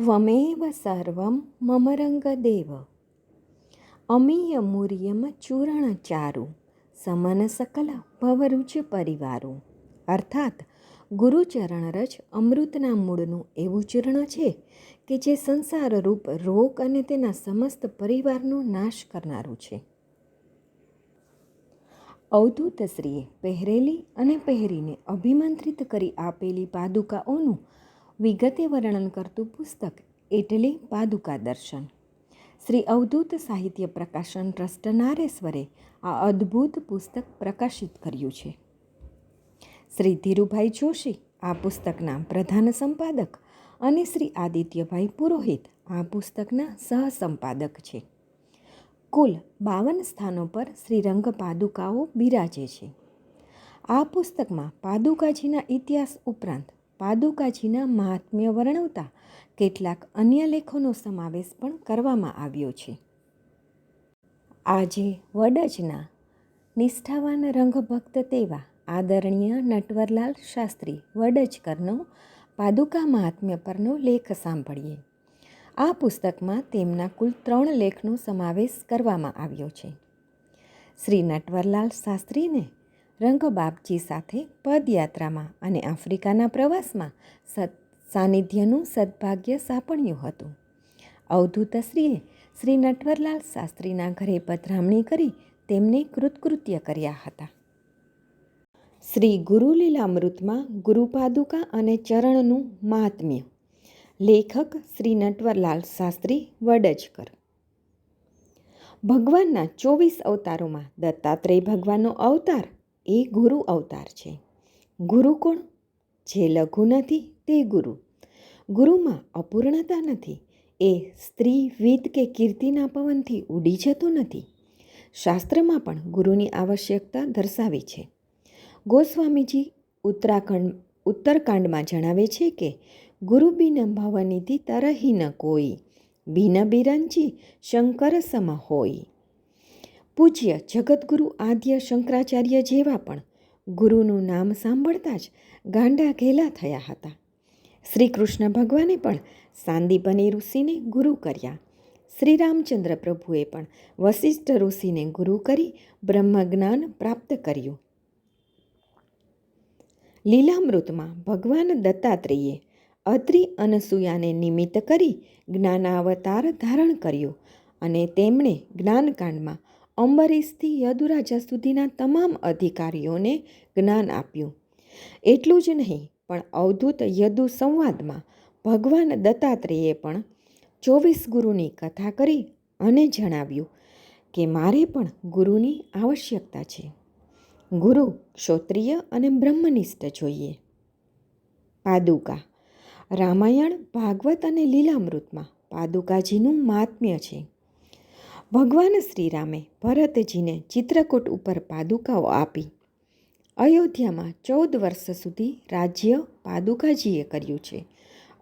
ત્વમેવ સર્વમ મમ રંગદેવ અમીયમૂર્યમ ચૂર્ણ ચારુ સમન સકલ ભવરુચ પરિવારો અર્થાત ગુરુચરણ રજ અમૃતના મૂળનું એવું ચૂર્ણ છે કે જે સંસારરૂપ રોગ અને તેના સમસ્ત પરિવારનો નાશ કરનારું છે અવધૂતશ્રીએ પહેરેલી અને પહેરીને અભિમંત્રિત કરી આપેલી પાદુકાઓનું વિગતે વર્ણન કરતું પુસ્તક એટલે પાદુકા દર્શન શ્રી અવધૂત સાહિત્ય પ્રકાશન ટ્રસ્ટ નારેશ્વરે આ અદ્ભુત પુસ્તક પ્રકાશિત કર્યું છે. શ્રી ધીરુભાઈ જોશી, આ પુસ્તકના પ્રધાન સંપાદક અને શ્રી આદિત્યભાઈ પુરોહિત, આ પુસ્તકના સહસંપાદક છે. કુલ બાવન સ્થાનો પર શ્રીરંગ પાદુકાઓ બિરાજે છે. આ પુસ્તકમાં પાદુકાજીના ઇતિહાસ ઉપરાંત પાદુકાજીના મહાત્મ્ય વર્ણવતા કેટલાક અન્ય લેખોનો સમાવેશ પણ કરવામાં આવ્યો છે. આજે વડજના નિષ્ઠાવાન રંગભક્ત તેવા આદરણીય નટવરલાલ શાસ્ત્રી વડજકરનો પાદુકા મહાત્મ્ય પરનો લેખ સાંભળીએ. આ પુસ્તકમાં તેમના કુલ ત્રણ લેખનો સમાવેશ કરવામાં આવ્યો છે. શ્રી નટવરલાલ શાસ્ત્રીને રંગબાપજી સાથે પદયાત્રામાં અને આફ્રિકાના પ્રવાસમાં સત, સાનિધ્યનું સદભાગ્ય સાંપણ્યું હતું. અવધૂતશ્રીએ શ્રી નટવરલાલ શાસ્ત્રીના ઘરે પધરામણી કરી તેમને કૃતકૃત્ય કર્યા હતા. શ્રી ગુરુલીલામૃતમાં ગુરુપાદુકા અને ચરણનું મહાત્મ્ય. લેખક શ્રી નટવરલાલ શાસ્ત્રી વડજકર. ભગવાનના ચોવીસ અવતારોમાં દત્તાત્રેય ભગવાનનો અવતાર એ ગુરુ અવતાર છે. ગુરુ કોણ? જે લઘુ નથી, તે ગુરુ. ગુરુમાં અપૂર્ણતા નથી. એ સ્ત્રી, વિદ કે કીર્તિના પવનથી ઉડી જતો નથી. શાસ્ત્રમાં પણ ગુરુની આવશ્યકતા દર્શાવી છે. ગોસ્વામીજી ઉત્તરાખંડ, ઉત્તરકાંડમાં જણાવે છે કે, ગુરુ બિન ભવનિધિ તરહી ન કોઈ. બિન બિરંજી શંકર સમ હોય. પૂજ્ય જગતગુરુ આદ્ય શંકરાચાર્ય જેવા પણ ગુરુનું નામ સાંભળતા જ ગાંડા ઘેલા થયા હતા. શ્રી કૃષ્ણ ભગવાને પણ સાંદીપની ઋષિને ગુરુ કર્યા. શ્રી રામચંદ્ર પ્રભુએ પણ વશિષ્ઠ ઋષિને ગુરુ કરી બ્રહ્મજ્ઞાન પ્રાપ્ત કર્યું. લીલામૃતમાં ભગવાન દત્તાત્રેયે અત્રિ અનસૂયાને નિમિત્ત કરી જ્ઞાનાવતાર ધારણ કર્યો અને તેમણે જ્ઞાનકાંડમાં અંબરીશથી યદુરાજા સુધીના તમામ અધિકારીઓને જ્ઞાન આપ્યું. એટલું જ નહીં, પણ અવધૂત યદુ સંવાદમાં ભગવાન દત્તાત્રેયે પણ ચોવીસ ગુરુની કથા કરી અને જણાવ્યું કે મારે પણ ગુરુની આવશ્યકતા છે. ગુરુ ક્ષોત્રિય અને બ્રહ્મનિષ્ઠ જોઈએ. પાદુકા. રામાયણ, ભાગવત અને લીલામૃતમાં પાદુકાજીનું મહાત્મ્ય છે. ભગવાન શ્રીરામે ભરતજીને ચિત્રકૂટ ઉપર પાદુકાઓ આપી. અયોધ્યામાં ચૌદ વર્ષ સુધી રાજ્ય પાદુકાજીએ કર્યું છે.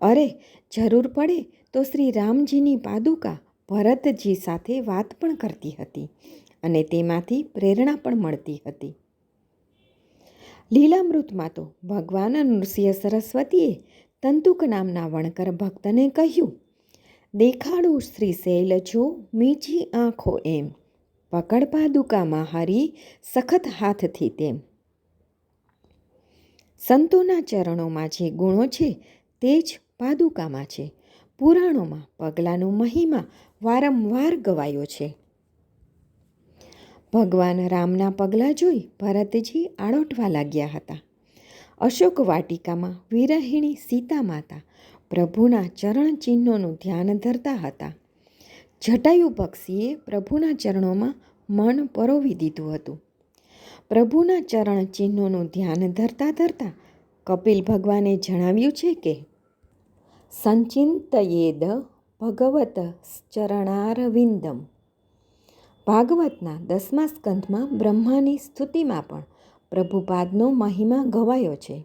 અરે, જરૂર પડે તો શ્રી રામજીની પાદુકા ભરતજી સાથે વાત પણ કરતી હતી અને તેમાંથી પ્રેરણા પણ મળતી હતી. લીલામૃતમાં તો ભગવાન નૃસિંહ સરસ્વતીએ તંતુક નામના વણકર ભક્તને કહ્યું દેખાડું શ્રી શૈલ જો મીઠી આંખો એમ. પકડ પાદુકામાં હારી સખત હાથથી તેમ. સંતોના ચરણોમાં જે ગુણો છે, તે જ પાદુકામાં છે. પુરાણોમાં પગલાંનો મહિમા વારંવાર ગવાયો છે. ભગવાન રામના પગલાં જોઈ ભરતજી આળોટવા લાગ્યા હતા. અશોક વાટિકામાં વિરહિણી સીતા માતા પ્રભુના ચરણ ચિહ્નોનું ધ્યાન ધરતા હતા. જટાયુ પક્ષીએ પ્રભુના ચરણોમાં મન પરોવી દીધું હતું. પ્રભુના ચરણ ચિહ્નોનું ધ્યાન ધરતા ધરતા કપિલ ભગવાને જણાવ્યું છે કે, સંચિંતયેદ ભગવત ચરણારવિંદમ. ભાગવતના દસમા સ્કંધમાં બ્રહ્માની સ્તુતિમાં પણ પ્રભુપાદનો મહિમા ગવાયો છે.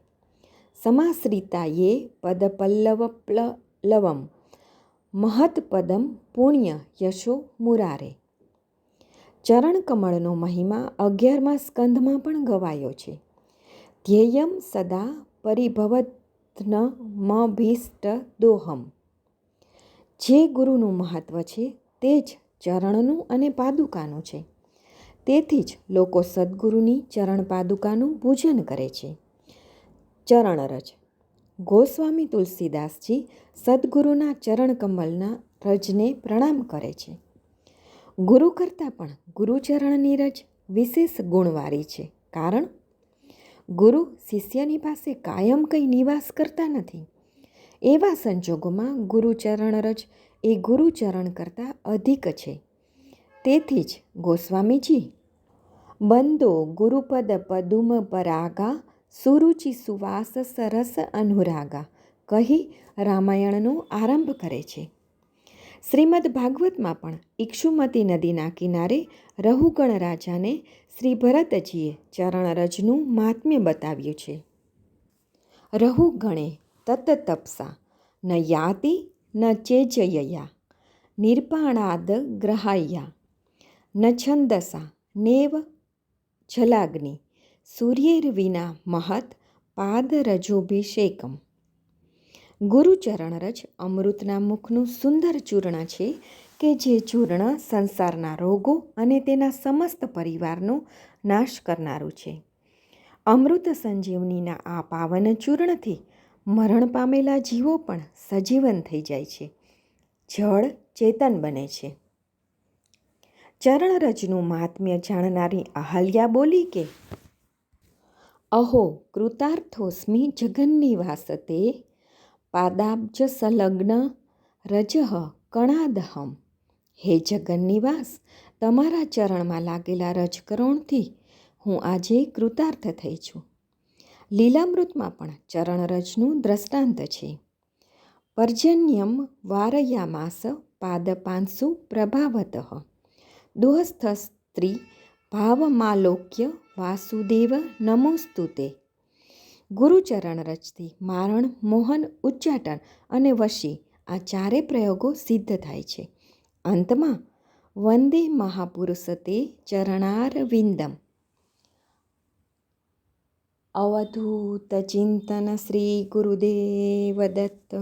સમાશ્રિતા યે પદપલ્લવપ્લવમ મહત્પદમ પુણ્ય યશો મુરારે ચરણકમળનો મહિમા અગિયારમાં સ્કંધમાં પણ ગવાયો છે. ધ્યેયમ સદા પરિભવત્ન મભીષ્ટ દોહમ જે ગુરુનું મહત્ત્વ છે તે જ ચરણનું અને પાદુકાનું છે. તેથી જ લોકો સદગુરુની ચરણ પાદુકાનું પૂજન કરે છે. ચરણરજ. ગોસ્વામી તુલસીદાસજી સદગુરુના ચરણ કમલના રજને પ્રણામ કરે છે. ગુરુ કરતાં પણ ગુરુચરણની રજ વિશેષ ગુણવાળી છે. કારણ? ગુરુ શિષ્યની પાસે કાયમ કંઈ નિવાસ કરતા નથી. એવા સંજોગોમાં ગુરુચરણ રજ એ ગુરુચરણ કરતાં અધિક છે. તેથી જ ગોસ્વામીજી, બંદો ગુરુપદ પદુમ પરાગા સુરુચિ સુવાસ સરસ અનુરાગા કહી રામાયણનો આરંભ કરે છે. શ્રીમદ ભાગવતમાં પણ ઇક્ષુમતી નદીના કિનારે રહુગણ રાજાને શ્રી ભરતજીએ ચરણરજનું મહાત્મ્ય બતાવ્યું છે. રહુગણે તત તપસા ન યાતિ ન ચેજયયા, નિર્પાણાદ ગ્રહાયા, ન છંદસા નેવ જલાગ્નિ સૂર્યેર વિના મહત પાદરજોભિષેકમ. ગુરુચરણરજ અમૃતના મુખનું સુંદર ચૂર્ણ છે કે જે ચૂર્ણ સંસારના રોગો અને તેના સમસ્ત પરિવારનો નાશ કરનારું છે. અમૃત સંજીવનીના આ પાવન ચૂર્ણથી મરણ પામેલા જીવો પણ સજીવન થઈ જાય છે. જળ ચેતન બને છે. ચરણરજનું મહાત્મ્ય જાણનારી અહલ્યા બોલી કે અહો કૃતાર્થોસ્મિ જગન્નિવાસતે પાદાબ્જ સંલગ્ન રજહ કણાદહમ. હે જગન્નિવાસ, તમારા ચરણમાં લાગેલા રજકરણથી હું આજે કૃતાર્થ થઈ છું. લીલામૃતમાં પણ ચરણરજનું દ્રષ્ટાંત છે. પર્જન્યમ વારયામાસ પાદપાંસુ પ્રભાવત. દુહસ્થ સ્ત્રી ભાવમાલોક્ય વાસુદેવ નમોસ્તુતે ગુરુચરણ રચતી મારણ, મોહન, ઉચ્ચાટન અને વશી આ ચારે પ્રયોગો સિદ્ધ થાય છે. અંતમાં, વંદે મહાપુરુષ તે ચરણારવિંદમ. અવધૂત ચિંતન શ્રી ગુરુદેવ દત્ત.